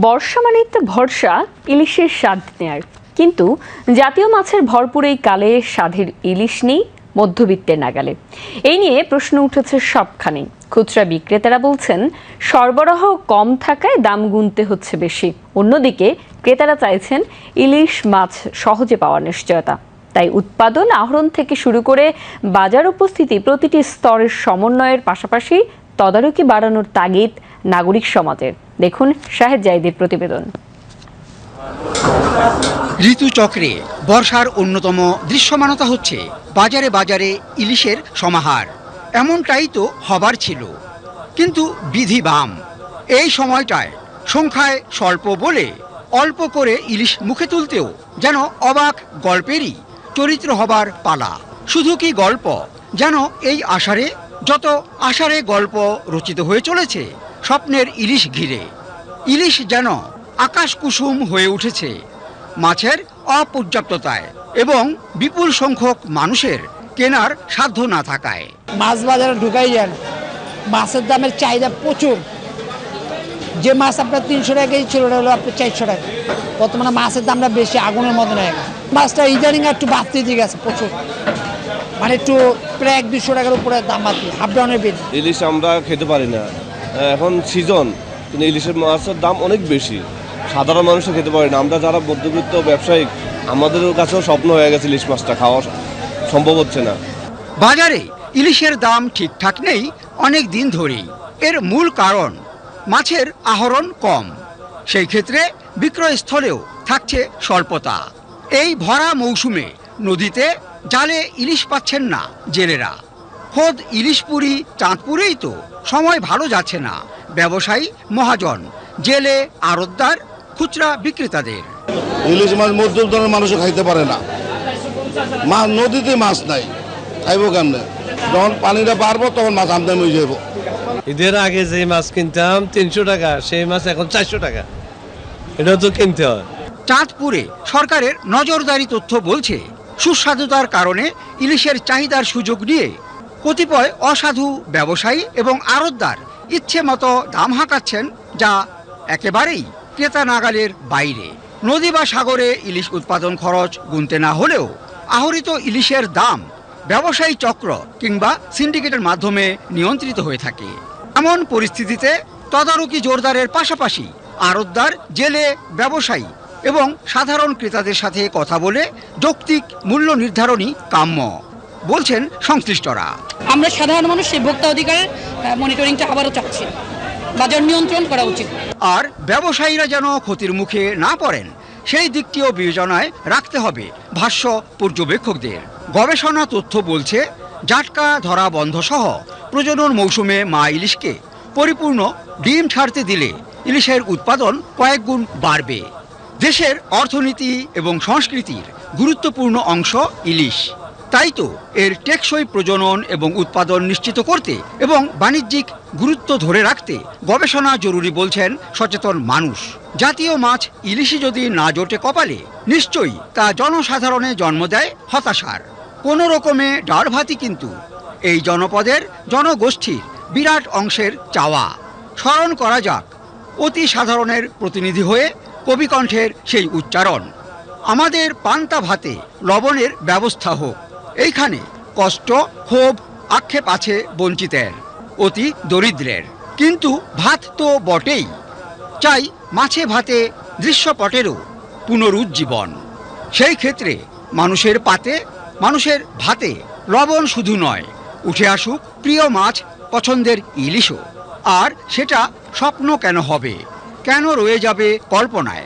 বর্ষা মানেই তো ভরসা, ইলিশের স্বাদ নেয়ার। কিন্তু জাতীয় মাছের ভরপুর এই কালে স্বাদের ইলিশ নেই, মধ্যবিত্তের নাগালে। এই নিয়ে প্রশ্ন উঠেছে সবখানে। খুচরা বিক্রেতারা বলছেন, সরবরাহ কম থাকায় দাম গুনতে হচ্ছে বেশি। অন্যদিকে ক্রেতারা চাইছেন ইলিশ মাছ সহজে পাওয়ার নিশ্চয়তা। তাই উৎপাদন আহরণ থেকে শুরু করে বাজার উপস্থিতি প্রতিটি স্তরের সমন্বয়ের পাশাপাশি তদারকি বাড়ানোর তাগিদ নাগরিক সমাজের। দেখুন শাহেদ জাইদের প্রতিবেদন। ঋতুচক্রে বর্ষার অন্যতম দৃশ্যমানতা হচ্ছে বাজারে বাজারে ইলিশের সমাহার। এমনটাই তো হবার ছিল। কিন্তু বিধি বাম। এই সময়টায় সংখ্যায় স্বল্প বলে অল্প করে ইলিশ মুখে তুলতেও যেন অবাক গল্পেরই চরিত্র হবার পালা। শুধু কি গল্প? যেন এই আষাঢ়ে, যত আষাঢ়ে গল্প রচিত হয়ে চলেছে স্বপ্নের ইলিশ ঘিরে। ইলিশ যেন আকাশ কুসুম হয়ে উঠেছে মাছের অপর্যাপ্ততায় এবং বিপুল সংখ্যক মানুষের কেনার সাধ্য না থাকায়। মাছ বাজারে ঢুকাই যান। মাছের দামের চাহিদা প্রচুর। যে মাছ আপনার তিনশো টাকা কেজি ছিল ওটা হলো আপনার চারশো টাকা। বর্তমানে মাছের দামটা বেশি আগুনের মতো নেয় মাছটা ইদানিং একটু বাড়তে দিয়ে গেছে প্রচুর। মানে একটু প্রায় এক দুশো টাকার উপরে দাম বাড়তি হাফ ডাউনের বেশি। ইলিশ আমরা খেতে পারি না। এখন সিজন কিন্তু ইলিশের মাছের দাম অনেক বেশি। সাধারণ মানুষও খেতে পারে না। আমরা যারা মধ্যবিত্ত ব্যবসায়িক, আমাদের কাছেও স্বপ্ন হয়ে গেছে ইলিশ মাছটা খাওয়া সম্ভব হচ্ছে না। বাজারে ইলিশের দাম ঠিকঠাক নেই অনেক দিন ধরেই। এর মূল কারণ, মাছের আহরণ কম। সেই ক্ষেত্রে বিক্রয়স্থলেও থাকছে স্বল্পতা। এই ভরা মৌসুমে নদীতে জালে ইলিশ পাচ্ছেন না জেলেরা। খোদ ইলিশপুরি চাঁদপুরেই তো। সময় ভালো যাচ্ছে না। ব্যবসায়ী মহাজন জেলে আড়তদার খুচরা বিক্রেতাদের। ইলিশ মাছ মধ্যম ধরনের মানুষও খাইতে পারে না। মাছ নদীতে মাছ নাই। খাইব কেমনে? যখন পানিটা বাড়বো তখন মাছ আমদানি হয়ে যাব ঈদের আগে যে মাছ কিনতাম তিনশো টাকা। সেই মাছ এখন চারশো টাকা। এটাও তো কিনতে হয়। চাঁদপুরে সরকারের নজরদারি তথ্য বলছে সুস্বাদুতার কারণে ইলিশের চাহিদার সুযোগ নিয়ে কতিপয় অসাধু ব্যবসায়ী এবং আড়তদার ইচ্ছে মতো দাম হাঁকাচ্ছেন যা একেবারেই ক্রেতা নাগালের বাইরে। নদী বা সাগরে ইলিশ উৎপাদন খরচ গুনতে না হলেও আহরিত ইলিশের দাম ব্যবসায়ী চক্র কিংবা সিন্ডিকেটের মাধ্যমে নিয়ন্ত্রিত হয়ে থাকে। এমন পরিস্থিতিতে তদারকি জোরদারের পাশাপাশি আড়তদার জেলে ব্যবসায়ী এবং সাধারণ ক্রেতাদের সাথে কথা বলে যৌক্তিক মূল্য নির্ধারণই কাম্য, বলছেন সংশ্লিষ্টরা। আমরা সাধারণ মানুষ, সেই ভোক্তা অধিকারের মনিটরিংটা আবারও চাচ্ছি। বাজার নিয়ন্ত্রণ করা উচিত। আর ব্যবসায়ীরা যেন ক্ষতির মুখে না পড়েন, সেই দিকটিও বিবেচনায় রাখতে হবে, ভাষ্য পর্যবেক্ষকদের। গবেষণা তথ্য বলছে, জাটকা ধরা বন্ধ সহ প্রজনন মৌসুমে মা ইলিশকে পরিপূর্ণ ডিম ছাড়তে দিলে ইলিশের উৎপাদন কয়েক গুণ বাড়বে। দেশের অর্থনীতি এবং সংস্কৃতির গুরুত্বপূর্ণ অংশ ইলিশ। তাই তো এর টেকসই প্রজনন এবং উৎপাদন নিশ্চিত করতে এবং বাণিজ্যিক গুরুত্ব ধরে রাখতে গবেষণা জরুরি বলছেন সচেতন মানুষ। জাতীয় মাছ ইলিশই যদি না জোটে কপালে, নিশ্চয়ই তা জনসাধারণে জন্ম দেয় হতাশার। কোনো রকমে ডাল ভাতি কিন্তু। এই জনপদের জনগোষ্ঠীর বিরাট অংশের চাওয়া। স্মরণ করা যাক, অতি সাধারণের প্রতিনিধি হয়ে কবিকণ্ঠের সেই উচ্চারণ, আমাদের পান্তা ভাতে লবণের ব্যবস্থা হোক। এইখানে কষ্ট, ক্ষোভ, আক্ষেপ আছে বঞ্চিতের, অতি দরিদ্রের। কিন্তু ভাত তো বটেই। চাই মাছে ভাতে, দৃশ্যপটেরও পুনরুজ্জীবন। সেই ক্ষেত্রে মানুষের পাতে, মানুষের ভাতে লবণ শুধু নয়, উঠে আসুক প্রিয় মাছ পছন্দের ইলিশও। আর সেটা স্বপ্ন কেন হবে? কেন রয়ে যাবে কল্পনায়?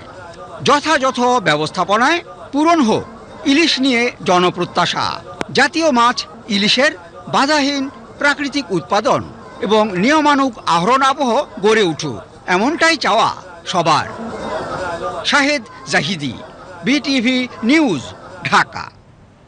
যথাযথ ব্যবস্থাপনায় পূরণ হোক ইলিশ নিয়ে জনপ্রত্যাশা। জাতীয় মাছ, ইলিশের বাধাহীন প্রাকৃতিক উৎপাদন এবং নিয়মানুক আহরণ আবহ গড়ে উঠুক, এমনটাই চাওয়া সবার। Shahed Zahidi, BTV news, Dhaka.